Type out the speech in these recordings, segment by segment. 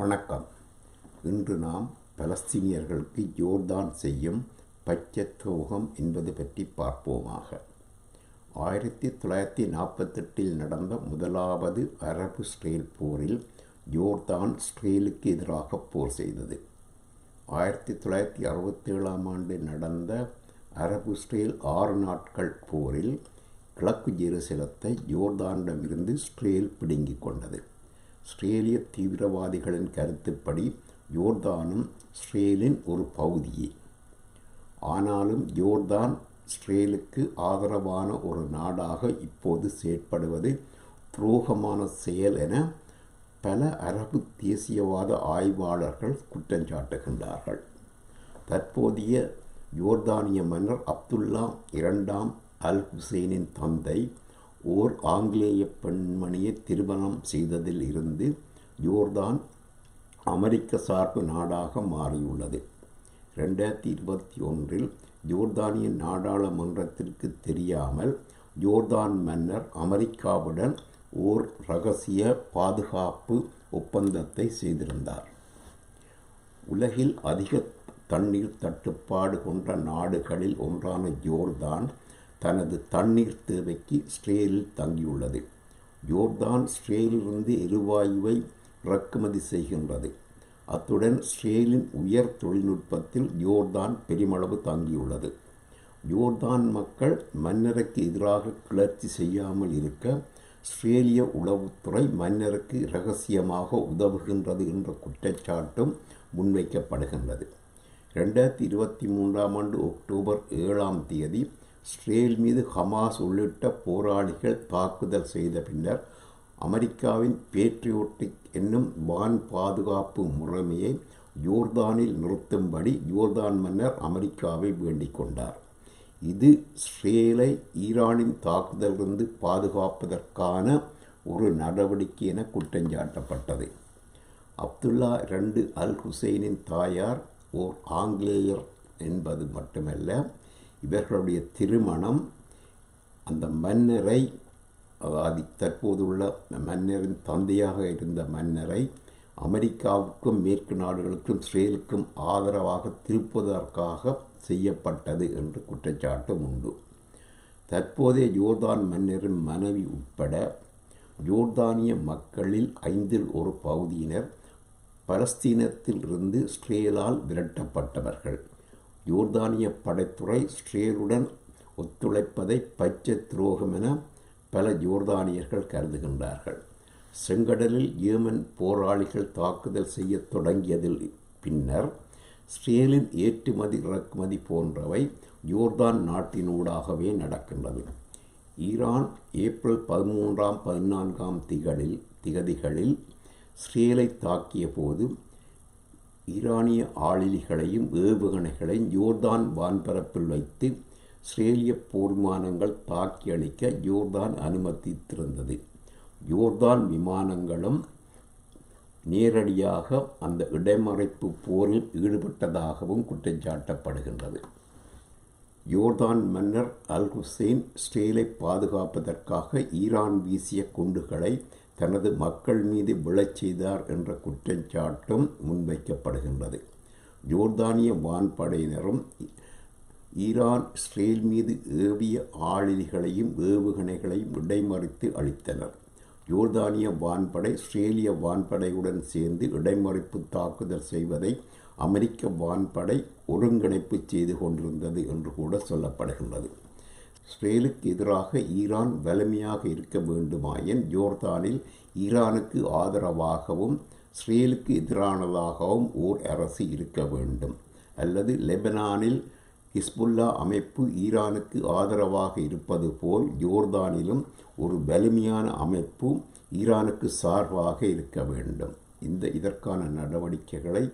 வணக்கம். இன்று நாம் பலஸ்தீனியர்களுக்கு யோர்தான் செய்யும் பச்சத்தோகம் என்பது பற்றி பார்ப்போமாக. ஆயிரத்தி தொள்ளாயிரத்தி நாற்பத்தெட்டில் நடந்த முதலாவது அரபு ஸ்ட்ரேல் போரில் யோர்தான் ஸ்ட்ரேலுக்கு எதிராக போர் செய்தது. ஆயிரத்தி தொள்ளாயிரத்தி அறுபத்தேழாம் ஆண்டு நடந்த அரபு ஸ்ட்ரேல் ஆறு நாட்கள் போரில் கிழக்கு ஜெருசலத்தை ஜோர்தானிடமிருந்து ஸ்ட்ரேல் பிடுங்கிக் கொண்டது. ஸ்ரேலிய தீவிரவாதிகளின் கருத்துப்படி யோர்தானும் ஸ்ரேலின் ஒரு பகுதியே. ஆனாலும் யோர்தான் ஸ்ரேலுக்கு ஆதரவான ஒரு நாடாக இப்போது செயற்படுவது துரோகமான செயல் என பல அரபு தேசியவாத ஆய்வாளர்கள் குற்றஞ்சாட்டுகின்றார்கள். தற்போதைய யோர்தானிய மன்னர் அப்துல்லா இரண்டாம் அல் ஹுசைனின் தந்தை ஓர் ஆங்கிலேய பெண்மணியை திருமணம் செய்ததில் இருந்து ஜோர்தான் அமெரிக்க சார்பு நாடாக மாறியுள்ளது. ரெண்டாயிரத்தி இருபத்தி ஒன்றில் ஜோர்தானிய நாடாளுமன்றத்திற்கு தெரியாமல் ஜோர்தான் மன்னர் அமெரிக்காவுடன் ஓர் ரகசிய பாதுகாப்பு ஒப்பந்தத்தை செய்திருந்தார். உலகில் அதிக தண்ணீர் தட்டுப்பாடு கொண்ட நாடுகளில் ஒன்றான ஜோர்தான் தனது தண்ணீர் தேவைக்கு ஸ்ட்ரேலில் தங்கியுள்ளது. யோர்தான் ஸ்ட்ரேலிலிருந்து எரிவாயுவை இறக்குமதி செய்கின்றது. அத்துடன் ஸ்ட்ரேலின் உயர் தொழில்நுட்பத்தில் யோர்தான் பெருமளவு தங்கியுள்ளது. யோர்தான் மக்கள் மன்னருக்கு எதிராக கிளர்ச்சி செய்யாமல் இருக்க ஸ்ட்ரேலிய உளவுத்துறை மன்னருக்கு இரகசியமாக உதவுகின்றது என்ற குற்றச்சாட்டும் முன்வைக்கப்படுகின்றது. ரெண்டாயிரத்தி இருபத்தி மூன்றாம் ஆண்டு அக்டோபர் ஏழாம் தேதி இஸ்ரேல் மீது ஹமாஸ் உள்ளிட்ட போராளிகள் தாக்குதல் செய்த பின்னர் அமெரிக்காவின் பேட்ரியோட்டிக் என்னும் வான் பாதுகாப்பு முறைமையை ஜோர்தானில் நிறுத்தும்படி ஜோர்தான் மன்னர் அமெரிக்காவை வேண்டிக் கொண்டார். இது ஸ்ரேலை ஈரானின் தாக்குதலிருந்து பாதுகாப்பதற்கான ஒரு நடவடிக்கை என குற்றஞ்சாட்டப்பட்டது. அப்துல்லா ரெண்டு அல் ஹுசைனின் தாயார் ஓர் ஆங்கிலேயர் என்பது மட்டுமல்ல இவர்களுடைய திருமணம் அந்த மன்னரை அதாவது தற்போதுள்ள மன்னரின் தந்தையாக இருந்த மன்னரை அமெரிக்காவுக்கும் மேற்கு நாடுகளுக்கும் இஸ்ரேலுக்கும் ஆதரவாக திருப்புவதற்காக செய்யப்பட்டது என்று குற்றச்சாட்டும் உண்டு. தற்போதைய ஜோர்தான் மன்னரின் மனைவி உட்பட ஜோர்தானிய மக்களில் ஐந்தில் ஒரு பகுதியினர் பலஸ்தீனத்தில் இருந்து ஸ்ட்ரேலால் விரட்டப்பட்டவர்கள். யோர்தானிய படைத்துறை ஸ்ரேலுடன் ஒத்துழைப்பதை பச்சை துரோகம் என பல யோர்தானியர்கள் கருதுகின்றார்கள். செங்கடலில் ஏமன் போராளிகள் தாக்குதல் செய்ய தொடங்கியதில் பின்னர் ஸ்ரேலின் ஏற்றுமதி இறக்குமதி போன்றவை யோர்தான் நாட்டினூடாகவே நடக்கின்றது. ஈரான் ஏப்ரல் பதிமூன்றாம் பதினான்காம் திகளில் திகதிகளில் ஸ்ரேலை தாக்கிய போது ஈரானிய ஆளிலிகளையும் ஏவுகணைகளையும் யோர்தான் வான்பரப்பில் வைத்து இஸ்ரேலிய போர் விமானங்கள் தாக்கி அளிக்க யோர்தான் அனுமதித்திருந்தது. யோர்தான் விமானங்களும் நேரடியாக அந்த இடைமறைப்பு போரில் ஈடுபட்டதாகவும் குற்றஞ்சாட்டப்படுகின்றது. யோர்தான் மன்னர் அல் ஹுசைன் ஸ்ரேலை பாதுகாப்பதற்காக ஈரான் வீசிய குண்டுகளை தனது மக்கள் மீது விழச் செய்தார் என்ற குற்றச்சாட்டும் முன்வைக்கப்படுகின்றது. ஜோர்தானிய வான்படையினரும் ஈரான் இஸ்ரேல் மீது ஏவிய ஆளிலிகளையும் ஏவுகணைகளையும் இடைமறித்து அளித்தனர் ஜோர்தானிய வான்படை இஸ்ரேலிய வான்படையுடன் சேர்ந்து இடைமறிப்பு தாக்குதல் செய்வதை அமெரிக்க வான்படை ஒருங்கிணைப்பு செய்து கொண்டிருந்தது என்று கூட சொல்லப்படுகின்றது. இஸ்ரேலுக்கு எதிராக ஈரான் வலிமையாக இருக்க வேண்டுமாயின் ஜோர்தானில் ஈரானுக்கு ஆதரவாகவும் இஸ்ரேலுக்கு எதிரானதாகவும் ஓர் அரசு இருக்க வேண்டும். அல்லது லெபனானில் ஹிஸ்புல்லா அமைப்பு ஈரானுக்கு ஆதரவாக இருப்பது போல் ஜோர்தானிலும் ஒரு வலிமையான அமைப்பு ஈரானுக்கு சார்பாக இருக்க வேண்டும். இந்த இதற்கான நடவடிக்கைகளை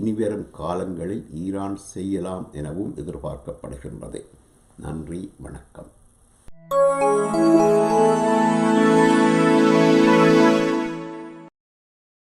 இனிவரும் காலங்களில் ஈரான் செய்யலாம் எனவும் எதிர்பார்க்கப்படுகின்றது. நன்றி வணக்கம்.